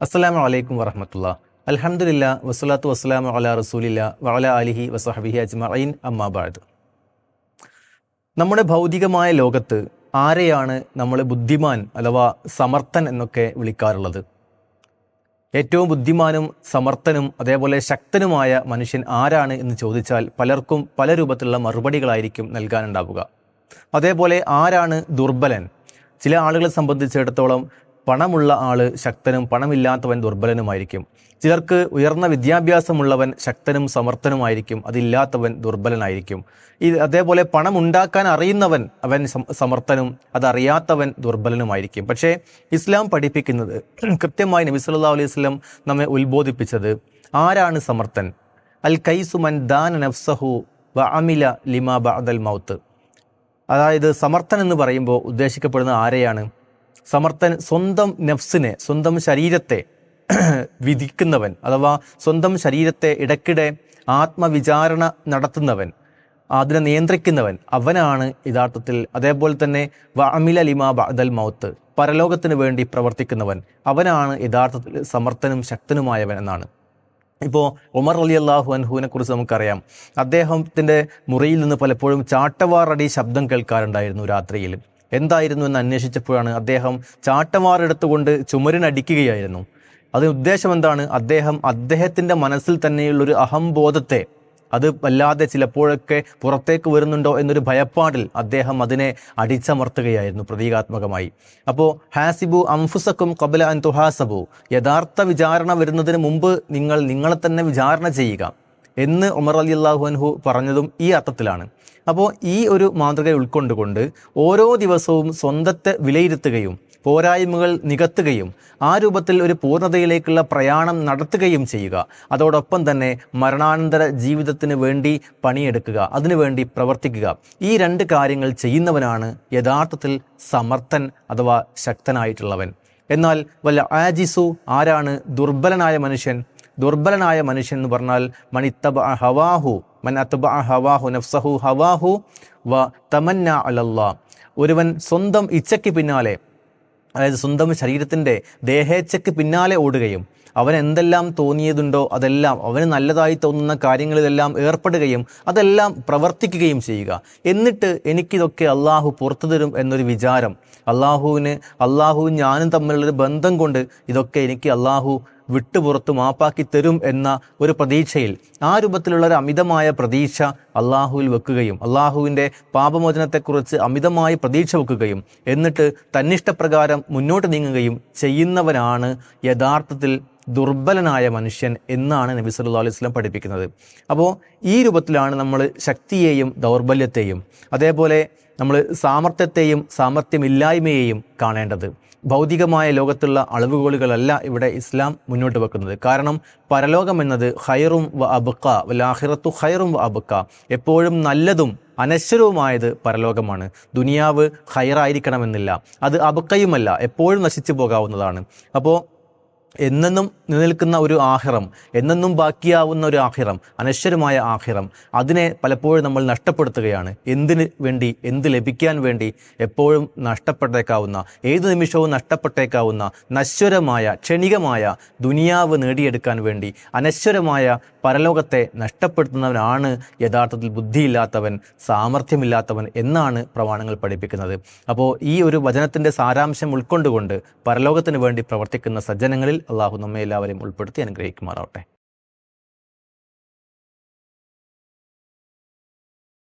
അസ്സലാമു അലൈക്കും വറഹമത്തുള്ള. അലഹമില്ല വസ്സലാത്തു വസ്സലാമു അല റസൂലില്ല വഅല അലിഹി വസഹബിഹി അജ്മഈൻ. അമ്മാബാദ് നമ്മുടെ ഭൗതികമായ ലോകത്ത് ആരെയാണ് നമ്മൾ ബുദ്ധിമാൻ അഥവാ സമർത്ഥൻ എന്നൊക്കെ വിളിക്കാറുള്ളത്? ഏറ്റവും ബുദ്ധിമാനും സമർത്ഥനും അതേപോലെ ശക്തനുമായ മനുഷ്യൻ ആരാണ് എന്ന് ചോദിച്ചാൽ പലർക്കും പല രൂപത്തിലുള്ള മറുപടികളായിരിക്കും നൽകാനുണ്ടാവുക. അതേപോലെ ആരാണ് ദുർബലൻ? ചില ആളുകളെ സംബന്ധിച്ചിടത്തോളം പണമുള്ള ആൾ ശക്തനും പണമില്ലാത്തവൻ ദുർബലനുമായിരിക്കും. ചിലർക്ക് ഉയർന്ന വിദ്യാഭ്യാസമുള്ളവൻ ശക്തനും സമർത്ഥനുമായിരിക്കും. അതില്ലാത്തവൻ ദുർബലനായിരിക്കും. ഇത് അതേപോലെ പണം ഉണ്ടാക്കാൻ അറിയുന്നവൻ അവൻ സമർത്ഥനും അതറിയാത്തവൻ ദുർബലനുമായിരിക്കും. പക്ഷേ ഇസ്ലാം പഠിപ്പിക്കുന്നത് കൃത്യമായി നബി സല്ലാ അലൈഹി സ്വലം നമ്മെ ഉത്ബോധിപ്പിച്ചത് ആരാണ് സമർത്ഥൻ? അൽ കൈസുമൻ ദാന നഫ്സഹു വ അമില ലിമാ ബഅദൽ മൗത്ത്. അതായത് സമർത്ഥൻ എന്ന് പറയുമ്പോൾ ഉദ്ദേശിക്കപ്പെടുന്ന ആരെയാണ്? സമർത്ഥൻ സ്വന്തം നെഫ്സിനെ സ്വന്തം ശരീരത്തെ വിധിക്കുന്നവൻ അഥവാ സ്വന്തം ശരീരത്തെ ഇടയ്ക്കിടെ ആത്മവിചാരണ നടത്തുന്നവൻ അതിനെ നിയന്ത്രിക്കുന്നവൻ അവനാണ് യഥാർത്ഥത്തിൽ. അതേപോലെ തന്നെ വഅമില ലിമാ ബഅദൽ മൗത്ത് പരലോകത്തിന് വേണ്ടി പ്രവർത്തിക്കുന്നവൻ അവനാണ് യഥാർത്ഥത്തിൽ സമർത്ഥനും ശക്തനുമായവൻ എന്നാണ്. ഇപ്പോൾ ഉമർ അലി അള്ളാഹു അൻഹുവിനെ കുറിച്ച് നമുക്കറിയാം. അദ്ദേഹത്തിന്റെ മുറിയിൽ നിന്ന് പലപ്പോഴും ചാട്ടവാറടി ശബ്ദം കേൾക്കാറുണ്ടായിരുന്നു രാത്രിയിൽ. എന്തായിരുന്നു എന്ന് അന്വേഷിച്ചപ്പോഴാണ് അദ്ദേഹം ചാട്ടമാറെടുത്തുകൊണ്ട് ചുമരിനടിക്കുകയായിരുന്നു. അതിന് ഉദ്ദേശം എന്താണ്? അദ്ദേഹം അദ്ദേഹത്തിന്റെ മനസ്സിൽ തന്നെയുള്ളൊരു അഹംബോധത്തെ അത് വല്ലാതെ ചിലപ്പോഴൊക്കെ പുറത്തേക്ക് വരുന്നുണ്ടോ എന്നൊരു ഭയപ്പാടിൽ അദ്ദേഹം അതിനെ അടിച്ചമർത്തുകയായിരുന്നു പ്രതീകാത്മകമായി. അപ്പോൾ ഹാസിബു അംഫുസക്കും കബല അൻ തുഹാസബു യഥാർത്ഥ വിചാരണ വരുന്നതിന് മുമ്പ് നിങ്ങൾ നിങ്ങളെ തന്നെ വിചാരണ ചെയ്യുക. എന്ന് ഉമർ അലി അള്ളാഹു അൻഹു പറഞ്ഞതും ഈ അർത്ഥത്തിലാണ്. അപ്പോൾ ഈ ഒരു മാതൃക ഉൾക്കൊണ്ടുകൊണ്ട് ഓരോ ദിവസവും സ്വന്തത്തെ വിലയിരുത്തുകയും പോരായ്മകൾ നികത്തുകയും ആ രൂപത്തിൽ ഒരു പൂർണതയിലേക്കുള്ള പ്രയാണം നടത്തുകയും ചെയ്യുക. അതോടൊപ്പം തന്നെ മരണാനന്തര ജീവിതത്തിന് വേണ്ടി പണിയെടുക്കുക അതിനുവേണ്ടി പ്രവർത്തിക്കുക. ഈ രണ്ട് കാര്യങ്ങൾ ചെയ്യുന്നവനാണ് യഥാർത്ഥത്തിൽ സമർത്ഥൻ അഥവാ ശക്തനായിട്ടുള്ളവൻ. എന്നാൽ വല്ല ആജിസു ആരാണ്? ദുർബലനായ മനുഷ്യൻ ദുർബലനായ മനുഷ്യൻ എന്ന് പറഞ്ഞാൽ മണിത്തബ ഹവാഹു മൻ അത്തബ ഹവാഹു നഫ്സഹു ഹവാഹു വ തമന്ന അലല്ലാ. ഒരുവൻ സ്വന്തം ഇച്ഛയ്ക്ക് പിന്നാലെ അതായത് സ്വന്തം ശരീരത്തിന്റെ ദേഹേച്ഛയ്ക്ക് പിന്നാലെ ഓടുകയും അവൻ എന്തെല്ലാം തോന്നിയതുണ്ടോ അതെല്ലാം അവന് നല്ലതായി തോന്നുന്ന കാര്യങ്ങളിലെല്ലാം ഏർപ്പെടുകയും അതെല്ലാം പ്രവർത്തിക്കുകയും ചെയ്യുക. എന്നിട്ട് എനിക്കിതൊക്കെ അള്ളാഹു പുറത്തു തരും എന്നൊരു വിചാരം അള്ളാഹുവിന് അള്ളാഹുവും ഞാനും തമ്മിലുള്ളൊരു ബന്ധം കൊണ്ട് ഇതൊക്കെ എനിക്ക് അള്ളാഹു വിട്ടുപുറത്ത് മാപ്പാക്കി തരും എന്ന ഒരു പ്രതീക്ഷയിൽ ആ രൂപത്തിലുള്ള ഒരു അമിതമായ പ്രതീക്ഷ അള്ളാഹുവിൽ വെക്കുകയും അള്ളാഹുവിന്റെ പാപമോചനത്തെക്കുറിച്ച് അമിതമായി പ്രതീക്ഷ വെക്കുകയും എന്നിട്ട് തന്നിഷ്ടപ്രകാരം മുന്നോട്ട് നീങ്ങുകയും ചെയ്യുന്നവനാണ് യഥാർത്ഥത്തിൽ ദുർബലനായ മനുഷ്യൻ എന്നാണ് നബി സല്ലു അലൈഹി സ്വലം പഠിപ്പിക്കുന്നത്. അപ്പോൾ ഈ രൂപത്തിലാണ് നമ്മൾ ശക്തിയെയും ദൗർബല്യത്തെയും അതേപോലെ നമ്മൾ സാമർത്ഥ്യത്തെയും സാമർത്ഥ്യമില്ലായ്മയെയും കാണേണ്ടത്. ഭൗതികമായ ലോകത്തുള്ള അളവുകോലുകളല്ല ഇവിടെ ഇസ്ലാം മുന്നോട്ട് വെക്കുന്നത്. കാരണം പരലോകം എന്നത് ഹൈറും വ അബുക്ക വല്ലാഹിറത്തു ഹൈറും വ അബുക്ക എപ്പോഴും നല്ലതും അനശ്വരവുമായത് പരലോകമാണ്. ദുനിയാവ് ഹൈറായിരിക്കണമെന്നില്ല അത് അബുക്കയുമല്ല എപ്പോഴും നശിച്ചു പോകാവുന്നതാണ്. അപ്പോൾ എന്നെന്നും നിലനിൽക്കുന്ന ഒരു ആഹിറം എന്നെന്നും ബാക്കിയാവുന്ന ഒരു ആഹിറം അനശ്വരമായ ആഹിറം അതിനെ പലപ്പോഴും നമ്മൾ നഷ്ടപ്പെടുത്തുകയാണ്. എന്തിനു വേണ്ടി എന്ത് ലഭിക്കാൻ വേണ്ടി എപ്പോഴും നഷ്ടപ്പെട്ടേക്കാവുന്ന ഏത് നിമിഷവും നഷ്ടപ്പെട്ടേക്കാവുന്ന നശ്വരമായ ക്ഷണികമായ ദുനിയാവ് നേടിയെടുക്കാൻ വേണ്ടി അനശ്വരമായ പരലോകത്തെ നഷ്ടപ്പെടുത്തുന്നവനാണ് യഥാർത്ഥത്തിൽ ബുദ്ധിയില്ലാത്തവൻ സാമർഥ്യമില്ലാത്തവൻ എന്നാണ് പ്രമാണങ്ങൾ പഠിപ്പിക്കുന്നത്. അപ്പോൾ ഈ ഒരു വചനത്തിന്റെ സാരാംശം ഉൾക്കൊണ്ടുകൊണ്ട് പരലോകത്തിന് വേണ്ടി പ്രവർത്തിക്കുന്ന സജ്ജനങ്ങളിൽ അള്ളാഹു നമ്മെ എല്ലാവരെയും ഉൾപ്പെടുത്തി അനുഗ്രഹിക്കുമാറാവട്ടെ.